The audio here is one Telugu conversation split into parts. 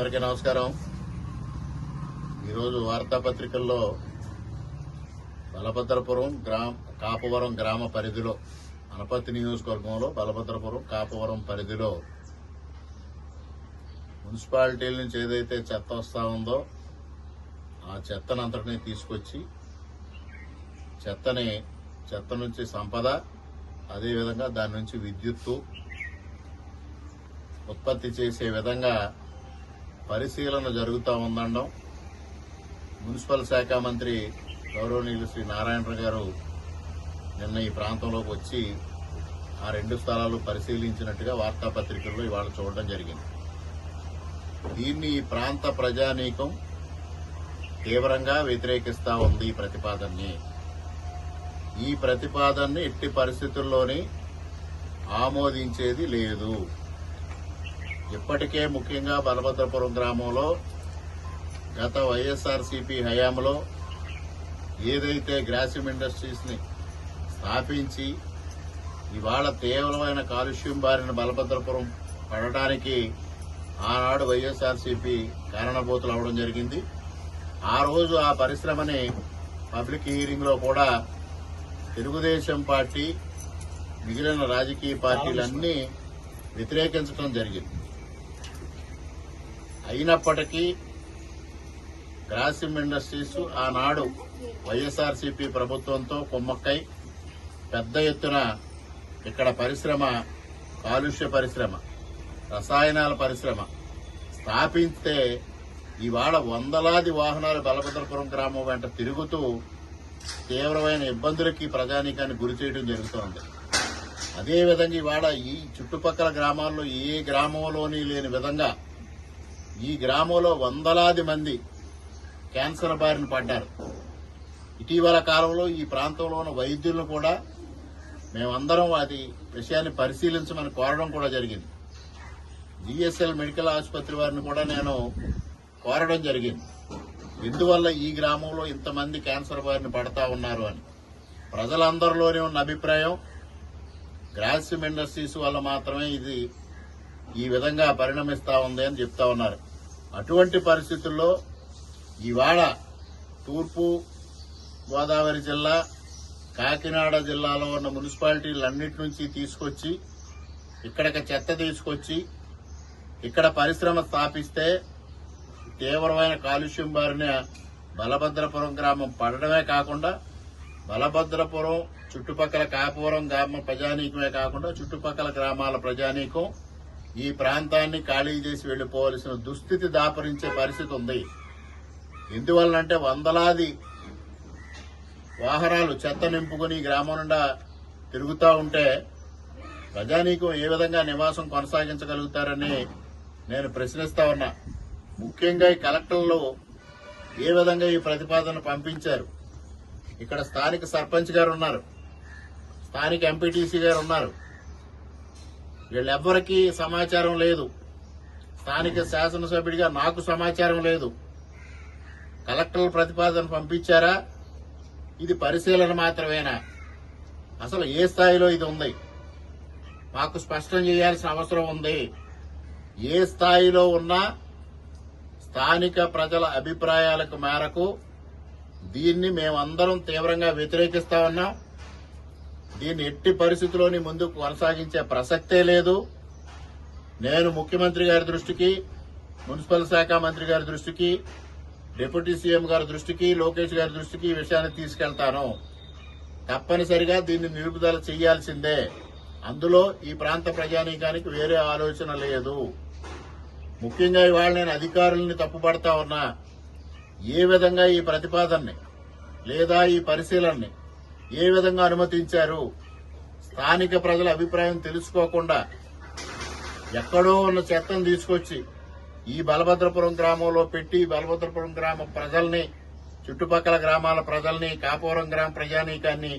అందరికీ నమస్కారం. ఈరోజు వార్తాపత్రికల్లో బలభద్రపురం గ్రామ కాపవరం గ్రామ పరిధిలో అనపత్తి నియోజకవర్గంలో బలభద్రపురం కాపవరం పరిధిలో మున్సిపాలిటీల నుంచి ఏదైతే చెత్త వస్తా ఉందో ఆ చెత్తనంతటిని తీసుకొచ్చి చెత్తని చెత్త నుంచి సంపద అదేవిధంగా దాని నుంచి విద్యుత్తు ఉత్పత్తి చేసే విధంగా పరిశీలన జరుగుతూ ఉందండం. మున్సిపల్ శాఖ మంత్రి గౌరవనీయులు శ్రీ నారాయణరావు గారు నిన్న ఈ ప్రాంతంలోకి వచ్చి ఆ రెండు స్థలాలు పరిశీలించినట్టుగా వార్తాపత్రికల్లో ఇవాళ చూడడం జరిగింది. దీన్ని ఈ ప్రాంత ప్రజానీకం తీవ్రంగా వ్యతిరేకిస్తూ ఉంది ఈ ప్రతిపాదనని. ఈ ప్రతిపాదనని ఎట్టి పరిస్థితుల్లోని ఆమోదించేది లేదు. ఇప్పటికే ముఖ్యంగా బలభద్రపురం గ్రామంలో గత వైఎస్ఆర్సీపీ హయాంలో ఏదైతే గ్రాసిమ్ ఇండస్ట్రీస్ని స్థాపించి ఇవాళ తీవ్రమైన కాలుష్యం బారిన బలభద్రపురం పడటానికి ఆనాడు వైఎస్ఆర్సీపీ కారణభూతులు అవడం జరిగింది. ఆ రోజు ఆ పరిశ్రమని పబ్లిక్ హీరింగ్లో కూడా తెలుగుదేశం పార్టీ మిగిలిన రాజకీయ పార్టీలన్నీ వ్యతిరేకించడం జరిగింది. అయినప్పటికీ గ్రాసిమ్ ఇండస్ట్రీస్ ఆనాడు వైఎస్ఆర్సీపీ ప్రభుత్వంతో కుమ్మక్కై పెద్ద ఎత్తున ఇక్కడ పరిశ్రమ కాలుష్య పరిశ్రమ రసాయనాల పరిశ్రమ స్థాపిస్తే ఇవాళ వందలాది వాహనాలు బలభద్రపురం గ్రామం వెంట తిరుగుతూ తీవ్రమైన ఇబ్బందులకి ప్రజానీకాన్ని గురి చేయడం జరుగుతోంది. అదేవిధంగా ఇవాళ ఈ చుట్టుపక్కల గ్రామాల్లో ఏ గ్రామంలోని లేని విధంగా ఈ గ్రామంలో వందలాది మంది క్యాన్సర్ బారిన పడ్డారు. ఇటీవల కాలంలో ఈ ప్రాంతంలో ఉన్న వైద్యులను కూడా మేమందరం అది విషయాన్ని పరిశీలించమని కోరడం కూడా జరిగింది. జిఎస్ఎల్ మెడికల్ ఆసుపత్రి వారిని కూడా నేను కోరడం జరిగింది. ఎందువల్ల ఈ గ్రామంలో ఇంతమంది క్యాన్సర్ బారిన పడతా ఉన్నారు అని. ప్రజలందరిలోనే ఉన్న అభిప్రాయం గ్రాసిమ్ ఇండస్ట్రీస్ వల్ల మాత్రమే ఇది ఈ విధంగా పరిణమిస్తా ఉంది అని చెప్తా ఉన్నారు. అటువంటి పరిస్థితుల్లో ఇవాళ తూర్పు గోదావరి జిల్లా కాకినాడ జిల్లాలో ఉన్న మున్సిపాలిటీలన్నిటి నుంచి తీసుకొచ్చి ఇక్కడికి చెత్త తీసుకొచ్చి ఇక్కడ పరిశ్రమ స్థాపిస్తే తీవ్రమైన కాలుష్యం బారిన బలభద్రపురం గ్రామం పడడమే కాకుండా బలభద్రపురం చుట్టుపక్కల కాపురం గ్రామ ప్రజానీకమే కాకుండా చుట్టుపక్కల గ్రామాల ప్రజానీకం ఈ ప్రాంతాన్ని ఖాళీ చేసి వెళ్ళిపోవలసిన దుస్థితి దాపరించే పరిస్థితి ఉంది. ఎందువల్లంటే వందలాది వాహనాలు చెత్త నింపుకుని గ్రామం నుండా తిరుగుతూ ఉంటే ప్రజానీకం ఏ విధంగా నివాసం కొనసాగించగలుగుతారని నేను ప్రశ్నిస్తా ఉన్నా. ముఖ్యంగా ఈ కలెక్టర్లు ఏ విధంగా ఈ ప్రతిపాదన పంపించారు? ఇక్కడ స్థానిక సర్పంచ్ గారు ఉన్నారు. స్థానిక ఎంపీటీసీ గారు ఉన్నారు. వీళ్ళెవ్వరికీ సమాచారం లేదు. స్థానిక శాసనసభ్యుడిగా నాకు సమాచారం లేదు. కలెక్టర్ ప్రతిపాదన పంపించారా? ఇది పరిశీలన మాత్రమేనా? అసలు ఏ స్థాయిలో ఇది ఉంది? మాకు స్పష్టం చేయాల్సిన అవసరం ఉంది. ఏ స్థాయిలో ఉన్నా స్థానిక ప్రజల అభిప్రాయాలకు మేరకు దీన్ని మేమందరం తీవ్రంగా వ్యతిరేకిస్తా ఉన్నాం. దీన్ని ఎట్టి పరిస్థితుల్లోని ముందుకు కొనసాగించే ప్రసక్తే లేదు. నేను ముఖ్యమంత్రి గారి దృష్టికి మున్సిపల్ శాఖ మంత్రి గారి దృష్టికి డిప్యూటీ సీఎం గారి దృష్టికి లోకేష్ గారి దృష్టికి ఈ విషయాన్ని తీసుకెళ్తాను. తప్పనిసరిగా దీన్ని నిలుపుదల చేయాల్సిందే. అందులో ఈ ప్రాంత ప్రజానీకానికి వేరే ఆలోచన లేదు. ముఖ్యంగా ఇవాళ నేను అధికారుల్ని తప్పుపడతా ఉన్నా. ఏ విధంగా ఈ ప్రతిపాదనని లేదా ఈ పరిశీలనని ఏ విధంగా అనుమతించారు? స్థానిక ప్రజల అభిప్రాయం తెలుసుకోకుండా ఎక్కడో ఉన్న చెత్తను తీసుకొచ్చి ఈ బలభద్రపురం గ్రామంలో పెట్టి బలభద్రపురం గ్రామ ప్రజల్ని చుట్టుపక్కల గ్రామాల ప్రజల్ని కాపురం గ్రామ ప్రజానీకాన్ని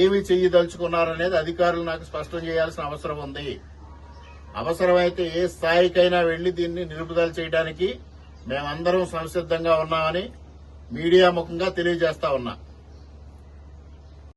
ఏమి చెయ్యదలుచుకున్నారనేది అధికారులు నాకు స్పష్టం చేయాల్సిన అవసరం ఉంది. అవసరమైతే ఏ స్థాయికైనా వెళ్ళి దీన్ని నిలుపుదల చేయడానికి మేమందరం సంసిద్ధంగా ఉన్నామని మీడియా ముఖంగా తెలియజేస్తా ఉన్నా.